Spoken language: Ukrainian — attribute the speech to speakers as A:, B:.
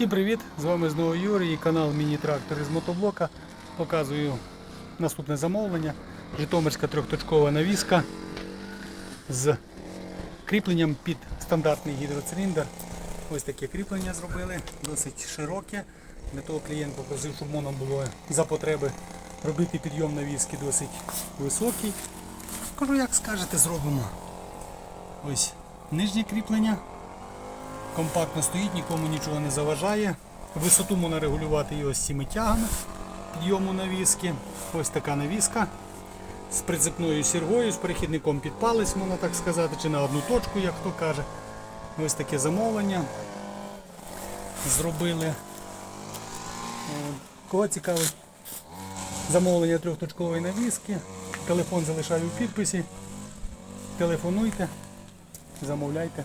A: Всім привіт! З вами знову Юрій і канал Міні-трактор із мотоблока. Показую наступне замовлення. Житомирська трьохточкова навіска з кріпленням під стандартний гідроциліндр. Ось таке кріплення зробили, досить широке. Для того клієнт попросив, щоб можна було за потреби робити підйом навіски досить високий. Кажу, як скажете, зробимо. Ось нижнє кріплення компактно стоїть, нікому нічого не заважає. Висоту можна регулювати і ось цими тягами підйому навіски. Ось така навіска з прицепною сіргою, з перехідником під палець, можна так сказати, чи на одну точку, як хто каже. Ось таке замовлення. Зробили. Е, Кого цікавить замовлення трьохточкової навіски. Телефон залишаю у підписі. Телефонуйте, замовляйте.